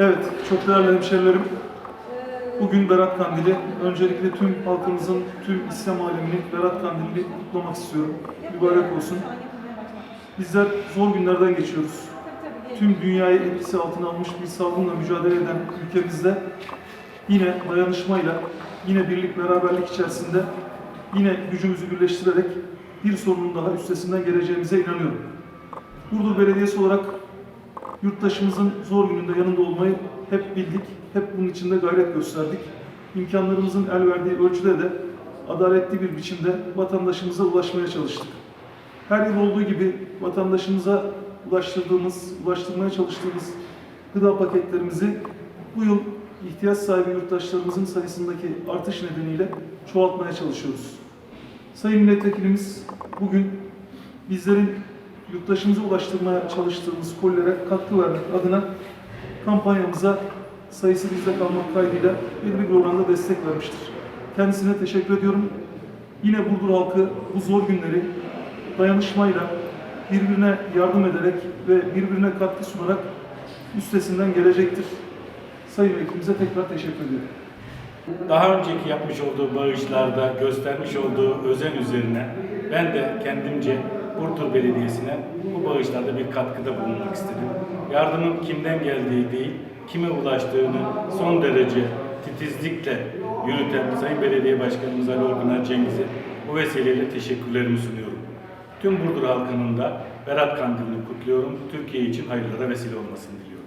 Evet, çok değerli hemşerilerim. Bugün Berat Kandili. Öncelikle tüm halkımızın, tüm İslam aleminin Berat Kandili'ni kutlamak istiyorum. Mübarek olsun. Bizler zor günlerden geçiyoruz. Tüm dünyayı etkisi altına almış bir salgınla mücadele eden ülkemizde yine dayanışmayla, yine birlik beraberlik içerisinde yine gücümüzü birleştirerek bir sorunun daha üstesinden geleceğimize inanıyorum. Burdur Belediyesi olarak yurttaşımızın zor gününde yanında olmayı hep bildik, hep bunun için de gayret gösterdik. İmkanlarımızın el verdiği ölçüde de adaletli bir biçimde vatandaşımıza ulaşmaya çalıştık. Her yıl olduğu gibi vatandaşımıza ulaştırdığımız, ulaştırmaya çalıştığımız gıda paketlerimizi bu yıl ihtiyaç sahibi yurttaşlarımızın sayısındaki artış nedeniyle çoğaltmaya çalışıyoruz. Sayın Milletvekilimiz bugün bizlerin yurttaşımıza ulaştırmaya çalıştığımız kollere katkı vermek adına kampanyamıza sayısı bizde kalmak kaydıyla belirli bir oranda destek vermiştir. Kendisine teşekkür ediyorum. Yine Burdur halkı bu zor günleri dayanışmayla, birbirine yardım ederek ve birbirine katkı sunarak üstesinden gelecektir. Sayın Vekilimize tekrar teşekkür ediyorum. Daha önceki yapmış olduğu bağışlarda göstermiş olduğu özen üzerine ben de kendimce Burdur Belediyesi'ne bu bağışlarda bir katkıda bulunmak istedim. Yardımın kimden geldiği değil, kime ulaştığını son derece titizlikle yürüten Sayın Belediye Başkanımız Ali Orgunar Cengiz'e bu vesileyle teşekkürlerimi sunuyorum. Tüm Burdur halkının da Berat Kandili'ni kutluyorum. Türkiye için hayırlara vesile olmasını diliyorum.